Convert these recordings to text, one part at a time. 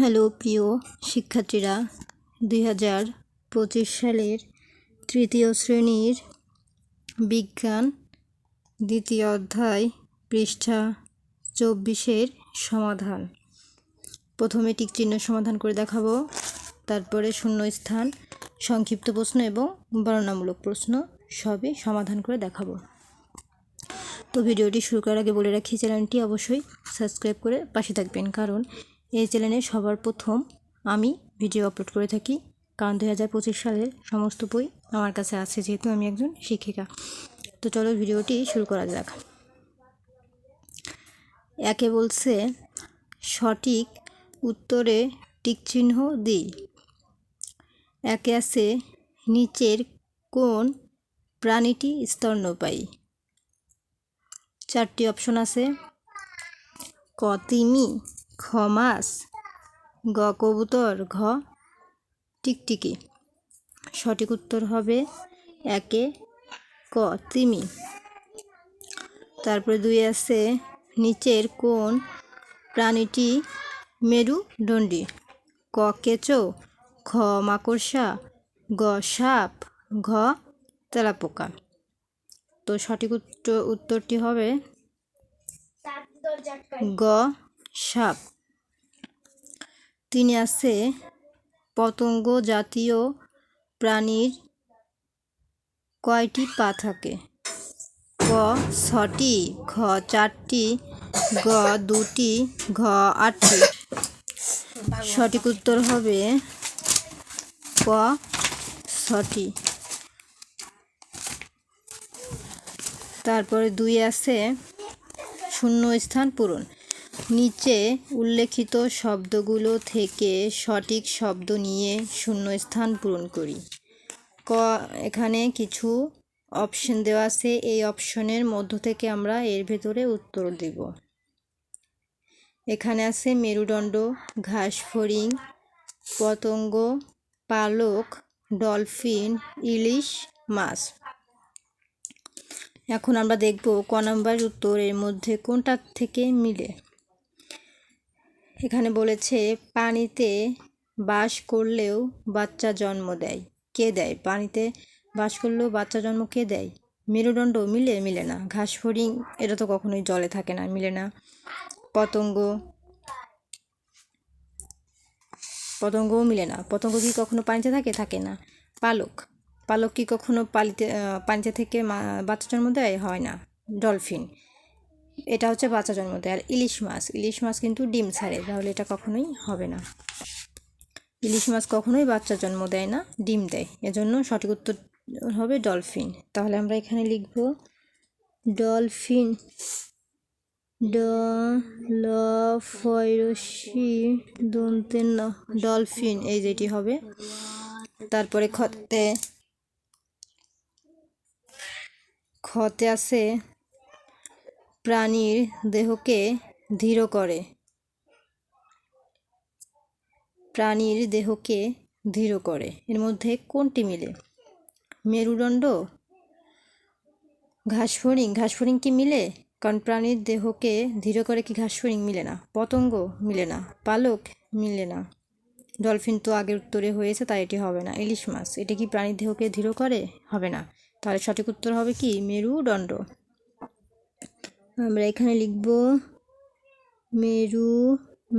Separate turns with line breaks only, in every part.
Hello, প্রিয় শিক্ষার্থীরা, দুই হাজার পঁচিশ সালের তৃতীয় শ্রেণির বিজ্ঞান দ্বিতীয় অধ্যায় পৃষ্ঠা চব্বিশের সমাধান। প্রথমে টিক চিহ্ন সমাধান করে দেখাবো, তারপরে শূন্য স্থান সংক্ষিপ্ত প্রশ্ন এবং বর্ণনামূলক প্রশ্ন সবই সমাধান করে দেখাবো। তো ভিডিওটি শুরু করার আগে বলে রাখি, চ্যানেলটি অবশ্যই সাবস্ক্রাইব করে পাশে থাকবেন, কারণ এই চ্যানেলে সবার প্রথম আমি ভিডিও আপলোড করে থাকি, কারণ দুই হাজার পঁচিশ সালের সমস্ত বই আমার কাছে আছে, যেহেতু আমি একজন শিক্ষিকা। তো চলো ভিডিওটি শুরু করা যাক। একে বলছে, সঠিক উত্তরে টিকচিহ্ন দিই। একে আছে, নিচের কোন প্রাণীটি স্তন্যপায়ী চারটি অপশন আছে, ক তিমি। খ মাছ গ কবুতর ঘ টিকটিকি। সঠিক উত্তর হবে একে ক তিমি। তারপরে দুই আছে নিচের কোন প্রাণীটি মেরুদণ্ডী? ক কেঁচো খ মাকড়সা গ সাপ ঘ তেলাপোকা। তো সঠিক উত্তর উত্তরটি হবে গ সাপ। তিনি আছে পতঙ্গ জাতীয় প্রাণীর কয়টি পা থাকে? ক, ছটি, ঘ, চারটি, গ, দুটি, ঘ, আটটি। সঠিক উত্তর হবে ক, ছটি। তারপরে দুই আছে শূন্য স্থান পূরণ। নিচে উল্লেখিত শব্দগুলো থেকে সঠিক শব্দ নিয়ে শূন্য স্থান পূরণ করি। ক, এখানে কিছু অপশন দেওয়া আছে। এই অপশনের মধ্য থেকে আমরা এর ভেতরে উত্তর দেব। এখানে আছে মেরুদণ্ড ঘাস ফড়িং পতঙ্গ, পালক, ডলফিন, ইলিশ, মাছ। এখন আমরা দেখব ক নাম্বার উত্তর এর মধ্যে কোনটার থেকে মিলে। এখানে বলেছে, পানিতে বাস করলেও বাচ্চা জন্ম দেয়। কে দেয়? পানিতে বাস করলেও বাচ্চা জন্ম কে দেয়? মেরুদণ্ড মিলে মিলে না। ঘাস ফড়িং, এটা তো কখনোই জলে থাকে না, মিলে না। পতঙ্গ, পতঙ্গও মিলে না। পতঙ্গ কি কখনো পানিতে থাকে? থাকে না। পালক পালক কি কখনো পালিতে পানিতে থেকে বাচ্চা জন্ম দেয়? হয় না। ডলফিন এটা হচ্ছে বাচ্চা জন্ম দেয়। আর ইলিশ মাছ ইলিশ মাছ কিন্তু ডিম ছাড়ে, তাহলে এটা কখনোই হবে না। ইলিশ মাছ কখনোই বাচ্চা জন্ম দেয় না, ডিম দেয়। এজন্য সঠিক উত্তর হবে ডলফিন। তাহলে আমরা এখানে লিখব ডলফিন ড ল ফয়রসি দন্তের ন ডলফিন, এই যেটি হবে। তারপরে খতে খতে আছে প্রাণীর দেহকে ধীর করে। প্রাণীর দেহকে ধীর করে। এর মধ্যে কোনটি মিলে? মেরুদণ্ড? ঘাসফড়িং? ঘাসফড়িং কি মিলে? কারণ প্রাণীর দেহকে ধীর করে কি ঘাসফড়িং মিলে না? পতঙ্গ মিলে না। পালক মিলে না। ডলফিন তো আগের উত্তরে হয়েছে, তাই এটি হবে না। ইলিশ মাছ? এটা কি প্রাণীর দেহকে ধীর করে? হবে না। তাহলে সঠিক উত্তর হবে কি? মেরুদণ্ড। আমরা এখানে লিখব মেরু,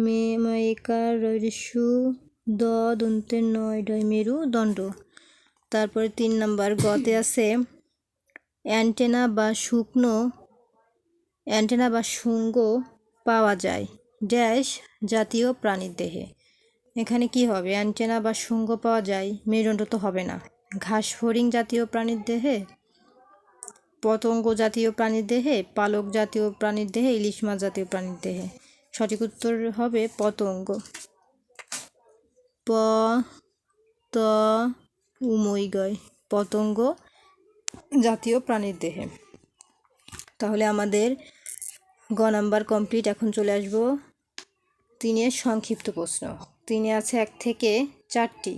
মে ময়কার রসু দ দন্তের নয়, ডয় মেরুদণ্ড তারপরে তিন নাম্বার গতে আছে অ্যান্টেনা বা শুকনো, অ্যান্টেনা বা শুঙ্গ পাওয়া যায়, ড্যাশ, জাতীয় প্রাণীর দেহে। এখানে কি হবে? অ্যান্টেনা বা শুঙ্গ পাওয়া যায়, মেরুদণ্ড তো হবে না। ঘাস ফড়িং জাতীয় প্রাণীর দেহে? পতঙ্গ জাতীয় প্রাণীর দেহে, পালক জাতীয় প্রাণীর দেহে, ইলিশ মাছ জাতীয় প্রাণীর দেহে। সঠিক উত্তর হবে পতঙ্গ। প ত উমৈগয় পতঙ্গ জাতীয় প্রাণীর দেহে। তাহলে আমাদের গ নাম্বার কমপ্লিট এখন চলে আসব তিনের সংক্ষিপ্ত প্রশ্ন। তিনে আছে এক থেকে চারটি।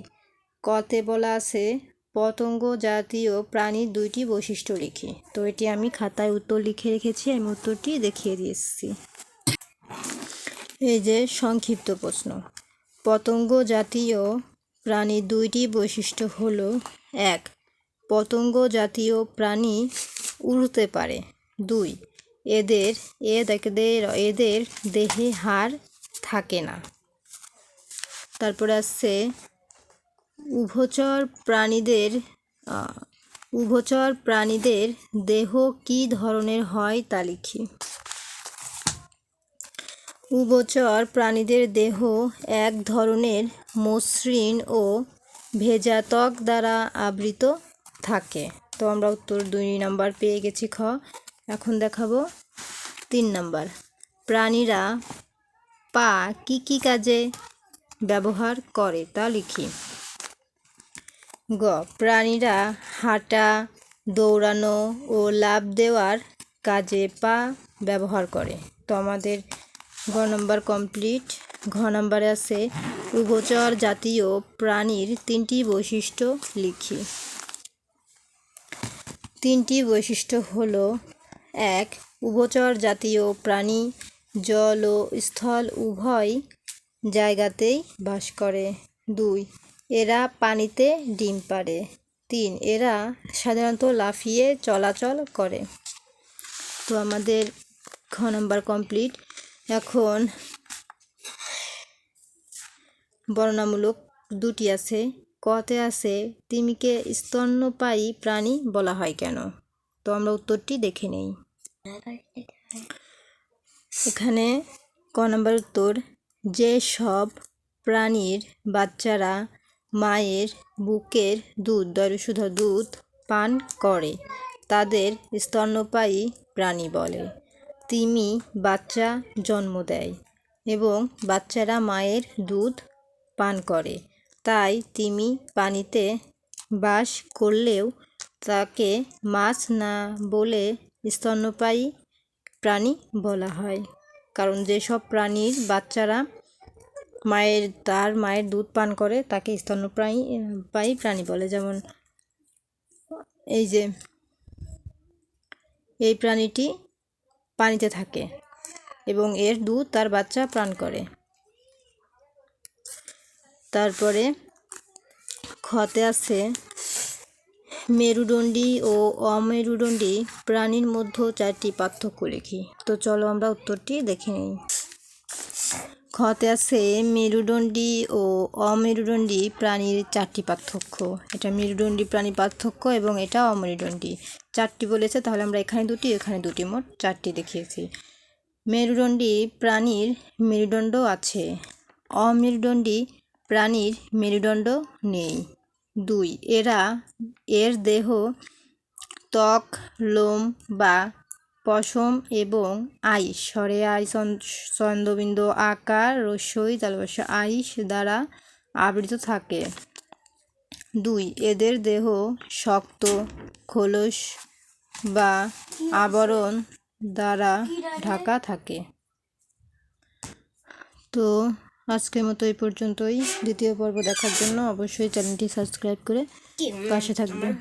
কতে বলা আছে পতঙ্গ জাতীয় প্রাণীর দুইটি বৈশিষ্ট্য লিখি। তো এটি আমি খাতায় উত্তর লিখে রেখেছি, আমি উত্তরটি দেখিয়ে দিয়েছি। এই যে সংক্ষিপ্ত প্রশ্ন। পতঙ্গ জাতীয় প্রাণীর দুইটি বৈশিষ্ট্য হলো, এক, পতঙ্গ জাতীয় প্রাণী উড়তে পারে। দুই, এদের এদের এদের দেহে হাড় থাকে না। তারপরে আসছে উভচর প্রাণীদের উভচর প্রাণীদের দেহ কী ধরনের হয় তা লিখি। উভচর প্রাণীদের দেহ এক ধরনের মসৃণ ও ভেজা ত্বক দ্বারা আবৃত থাকে। তো আমরা উত্তর দুই নাম্বার পেয়ে গেছি খ। এখন দেখাবো তিন নাম্বার। প্রাণীরা পা কি কি কাজে ব্যবহার করে তা লিখি। গ, প্রাণীরা হাঁটা, দৌড়ানো ও লাভ দেওয়ার কাজে পা ব্যবহার করে। তো আমাদের গ নম্বর কমপ্লিট। ঘ নম্বরে আছে উভচর জাতীয় প্রাণীর তিনটি বৈশিষ্ট্য লিখি। তিনটি বৈশিষ্ট্য হল, এক, উভচর জাতীয় প্রাণী জল ও স্থল উভয় জায়গাতেই বাস করে। দুই এরা পানিতে ডিম পাড়ে। তিন, এরা সাধারণত লাফিয়ে চলাচল করে। তো আমাদের খ নাম্বার কমপ্লিট। এখন বর্ণনামূলক দুটি আছে। কতে আছে, তিমিকে স্তন্যপায়ী প্রাণী বলা হয় কেন? তো আমরা উত্তরটি দেখে নেই। এখানে ক নম্বর উত্তর, যে সব প্রাণীর বাচ্চারা মায়ের বুকের দুধ দরশুধ দুধ পান করে। তাদের স্তন্যপায়ী প্রাণী বলে। তিমি বাচ্চা জন্ম দেয় এবং বাচ্চারা মায়ের দুধ পান করে। তাই তিমি পানিতে বাস করলেও তাকে মাছ না বলে স্তন্যপায়ী প্রাণী বলা হয়। কারণ যেসব প্রাণীর বাচ্চারা মায়ের, তার মায়ের দুধ পান করে, তাকে স্তন্যপ্রায়ী পায়ী প্রাণী বলে। যেমন এই যে, এই প্রাণীটি পানিতে থাকে এবং এর দুধ তার বাচ্চা পান করে। তারপরে খতে আছে মেরুদণ্ডী ও অমেরুদণ্ডী প্রাণীর মধ্যে চারটি পার্থক্য লিখি। তো চলো আমরা উত্তরটি দেখে নিই। খতে আছে মেরুদণ্ডী ও অমেরুদণ্ডী প্রাণীর চারটি পার্থক্য। এটা মেরুদণ্ডী প্রাণী পার্থক্য এবং এটা অমেরুদণ্ডী। চারটি বলেছে, তাহলে আমরা এখানে দুটি এখানে দুটি মোট চারটি দেখিয়েছি। মেরুদণ্ডী প্রাণীর মেরুদণ্ড আছে। অমেরুদণ্ডী প্রাণীর মেরুদণ্ড নেই। দুই, এরা এর দেহ ত্বক, লোম বা পশম এবং আইস, স্বরে আই চন্দ্রবিন্দু আকার, রস্যই তালবস্য আইস দ্বারা আবৃত থাকে। দুই, এদের দেহ শক্ত, খোলস বা আবরণ দ্বারা ঢাকা থাকে। তো আজকের মতো এই পর্যন্তই। দ্বিতীয় পর্ব দেখার জন্য অবশ্যই চ্যানেলটি সাবস্ক্রাইব করে পাশে থাকবেন।